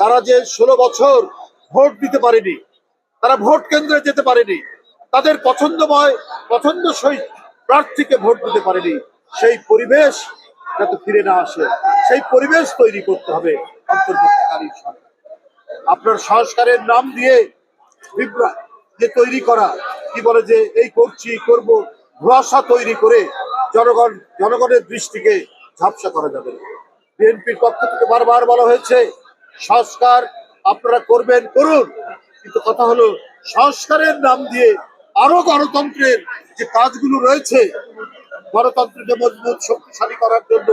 তারা যে ষোলো বছর ভোট দিতে পারেনি, তারা ভোট কেন্দ্রে যেতে পারেনি, তাদের পছন্দময়, পছন্দসই প্রার্থীকে ভোট দিতে পারেনি, সেই পরিবেশ যাতে ফিরে না আসে, সেই পরিবেশ তৈরি করতে হবে অন্তর্বর্তীকালীন সরকার। আপনার সংস্কারের নাম দিয়ে যে তৈরি করা, কি বলে যে এই করছি, করব ভরসা তৈরি করে জনগণ, জনগণের দৃষ্টিকে ঝাপসা করা যাবে বিএনপির পক্ষ থেকে বারবার বলা হয়েছে সংস্কার আপনারা করবেন, করুন। কিন্তু কথা হলো, সংস্কারের নাম দিয়ে আরও গণতন্ত্রের যে কাজগুলো রয়েছে, গণতন্ত্রকে মজবুত, শক্তিশালী করার জন্য।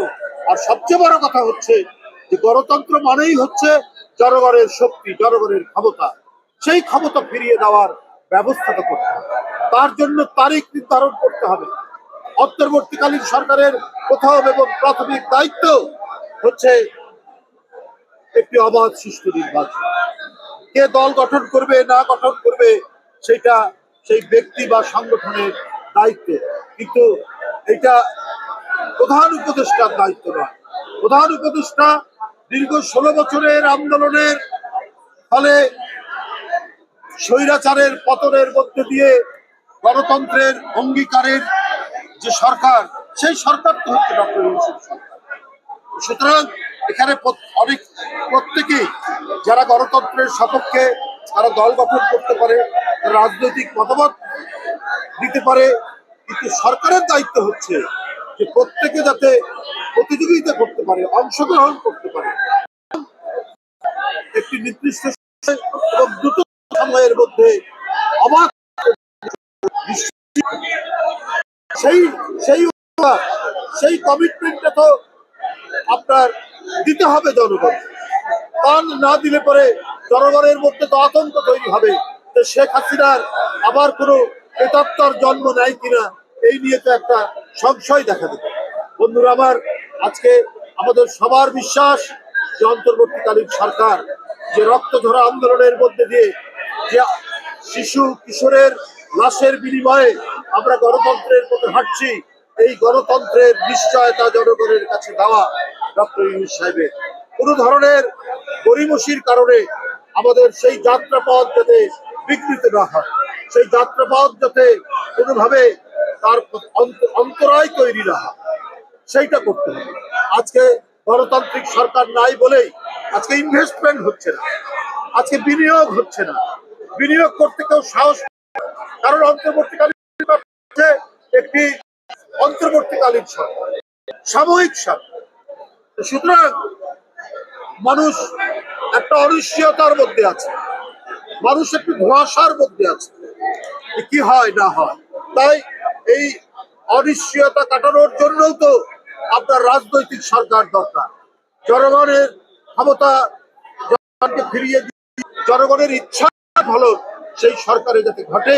আর সবচেয়ে বড় কথা হচ্ছে যে গণতন্ত্র মানেই হচ্ছে জনগণের শক্তি, জনগণের ক্ষমতা। সেই ক্ষমতা ফিরিয়ে দেওয়ার ব্যবস্থাটা করতে হবে। তার জন্য তারিখ নির্ধারণ করতে হবে। অন্তর্বর্তীকালীন সরকারের কোথাও এবং প্রাথমিক দায়িত্ব হচ্ছে একটি অবাধ সুষ্ঠু নির্বাচন। কে দল গঠন করবে, না গঠন করবে, সেটা সেই ব্যক্তি বা সংগঠনের দায়িত্ব। কিন্তু এটা প্রধান উপদেষ্টার দায়িত্ব নয়। প্রধান উপদেষ্টা দীর্ঘ ষোলো বছরের আন্দোলনের ফলে স্বৈরাচারের পতনের মধ্যে দিয়ে গণতন্ত্রের অঙ্গীকারের যে সরকার, সেই সরকার তো হচ্ছে ডক্টর ইউসুফ সরকার। সুতরাং এখানে অনেক প্রত্যেকেই যারা গণতন্ত্রের সপক্ষে তারা দল গঠন করতে পারে, রাজনৈতিক মতামত দিতে পারে, কিন্তু সরকারের দায়িত্ব হচ্ছে যে প্রত্যেকে যাতে প্রতিযোগিতা করতে পারে, অংশগ্রহণ করতে পারে। একটি নির্দিষ্ট এবং দ্রুত সময়ের মধ্যে অবাক সেই সেই সেই কমিটমেন্টটা তো আপনার দিতে হবে জনগণ। তা না দিলে পরে জনগণের মধ্যে তো আতঙ্ক তৈরি হবে। যে শেখ হাসিনার আবার কোনো প্রেতাত্মার জন্ম নেয় কিনা, এই নিয়ে তো একটা সংশয় দেখা দেবে। বন্ধুরা, আমার আজকে আমাদের সবার বিশ্বাস যে অন্তর্বর্তীকালীন সরকার যে রক্ত ঝরা আন্দোলনের মধ্যে দিয়ে যে শিশু কিশোরের লাশের বিনিময়ে আমরা গণতন্ত্রের পথে হাঁটছি, এই গণতন্ত্রের নিশ্চয়তা জনগণের কাছে দেওয়া ডক্টর ইউনুস সাহেবের। কোনো ধরনের গরিমসির কারণে আমাদের সেই যাত্রাপথ যাতে বিকৃত না হয়, সেই যাত্রাপথ যাতে কোনোভাবে তার অন্ত- অন্তরায় তৈরি না হয়, সেইটা করতে হবে। আজকে গণতান্ত্রিক সরকার নাই বলেই আজকে ইনভেস্টমেন্ট হচ্ছে না, আজকে বিনিয়োগ হচ্ছে না। বিনিয়োগ করতে কেউ সাহস কারণ অন্তর্বর্তীকালীন একটি অন্তর্বর্তীকালীন সরকার, সাময়িক সরকার। সুতরাং মানুষ একটা অনিশ্চয়তার মধ্যে আছে। মানুষ একটু ধোঁয়াশার মধ্যে আছে কি হয়, না হয়। তাই এই অনিশ্চয়তা কাটানোর জন্যও তো আপনার রাজনৈতিক সরকার দরকার। জনগণের ক্ষমতা জনগণকে ফিরিয়ে জনগণের ইচ্ছা হলো সেই সরকারে যাতে ঘটে,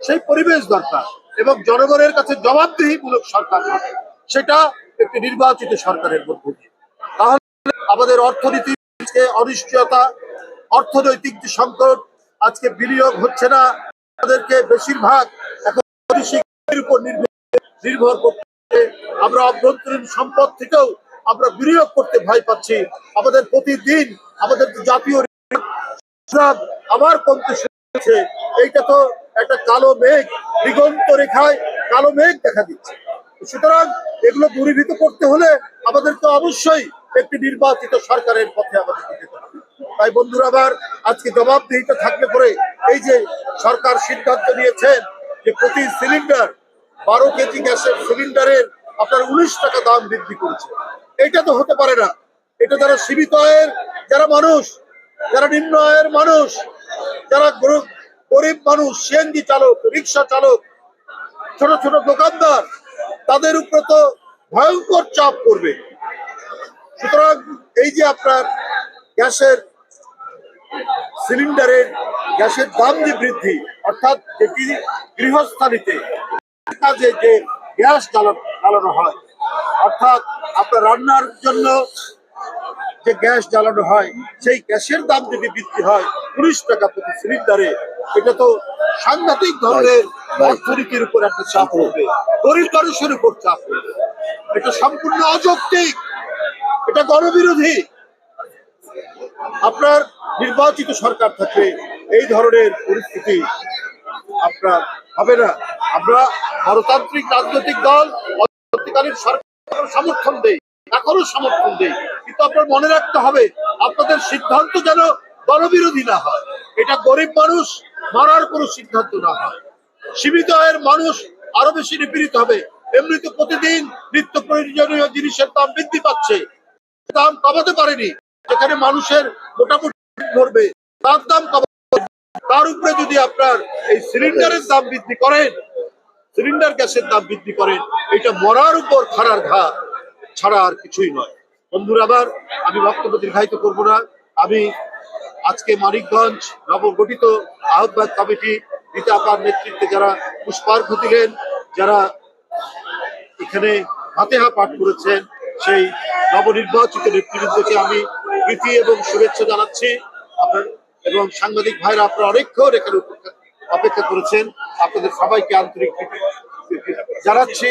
সেই পরিবেশ দরকার এবং জনগণের কাছে জবাবদিহিমূলক সরকার সেটা একটি নির্বাচিত সরকারের মধ্যে আমাদের অর্থনীতির অনিশ্চয়তা, অর্থনৈতিক যে সংকট, আজকে বিনিয়োগ হচ্ছে না। আমাদেরকে বেশিরভাগ এখন উপর নির্ভর করতে আমরা অভ্যন্তরীণ সম্পদ থেকেও আমরা বিনিয়োগ করতে ভয় পাচ্ছি। আমাদের প্রতিদিন আমাদের জাতীয় আবার কমতে শুরু এইটা তো একটা কালো মেঘ, দিগন্ত রেখায় কালো মেঘ দেখা দিচ্ছে। সুতরাং এগুলো দূরীভূত করতে হলে আমাদেরকে অবশ্যই একটি নির্বাচিত সরকারের পথে হবে। তাই বন্ধুরা, আবার আজকে জবাবদিহিতা থাকলে পরে এই যে সরকার সিদ্ধান্ত নিয়েছেন যে প্রতি সিলিন্ডার বারো কেজি গ্যাসের সিলিন্ডারের আপনার উনিশ টাকা দাম বৃদ্ধি করেছে। এটা তো হতে পারে না। এটা যারা সীমিত আয়ের, যারা মানুষ, যারা নিম্ন আয়ের মানুষ, যারা গরিব মানুষ, সিএনজি চালক, রিক্সা চালক, ছোট ছোট দোকানদার, তাদের উপরে তো ভয়ঙ্কর চাপ পড়বে। সুতরাং এই যে আপনার গ্যাসের সিলিন্ডারের গ্যাসের দাম যে বৃদ্ধি অর্থাৎ যেটি গৃহস্থালিতে কাজে যে গ্যাস জ্বালানো হয় অর্থাৎ আপনার রান্নার জন্য যে গ্যাস জ্বালানো হয় সেই গ্যাসের দাম যদি বৃদ্ধি হয় উনিশ টাকা প্রতি সিলিন্ডারে এটা তো সাংঘাতিক ধরনের অর্থনীতির উপর একটা চাপ হবে গরিব মানুষের উপর চাপ হবে এটা সম্পূর্ণ অযৌক্তিক। এটা গণবিরোধী। আপনার নির্বাচিত সরকার থাকলে এই ধরনের পরিস্থিতি আপনার হবে না। আমরা গণতান্ত্রিক রাজনৈতিক দল, অন্তর্বর্তীকালীন সরকার সমর্থন দেই, এখনও সমর্থন দেই। কিন্তু আপনার মনে রাখতে হবে, আপনাদের সিদ্ধান্ত যেন গণবিরোধী না হয়। এটা গরিব মানুষ মারার কোনো সিদ্ধান্ত না হয়। সীমিত আয়ের মানুষ আরও বেশি নিপীড়িত হবে। এমনিতে প্রতিদিন নিত্য প্রয়োজনীয় জিনিসের দাম বৃদ্ধি পাচ্ছে। দাম কমাতে পারেনি। যেখানে মানুষের মোটামুটি ধরবে তার দাম তার উপরে যদি আপনার এই সিলিন্ডারের দাম বৃদ্ধি করেন, সিলিন্ডার গ্যাসের দাম বৃদ্ধি করেন, এটা মরার উপর খাড়ার ঘা ছাড়া আর কিছুই নয়। বন্ধুরা আবার আমি বক্তব্য দীর্ঘায়িত করব না। আমি আজকে মানিকগঞ্জ নবগঠিত আহ্বায়ক কমিটি রীতা আপার নেতৃত্বে যারা পুষ্পার্ঘ দিলেন, যারা এখানে হাতেহা পাঠ করেছেন সেই নবনির্বাচিত নেতৃবৃন্দকে আমি প্রীতি এবং শুভেচ্ছা জানাচ্ছি। আপনার এবং সাংবাদিক ভাইরা আপনারা অনেকক্ষণ এখানে অপেক্ষা করেছেন। আপনাদের সবাইকে আন্তরিক জানাচ্ছি।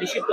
নিষিদ্ধ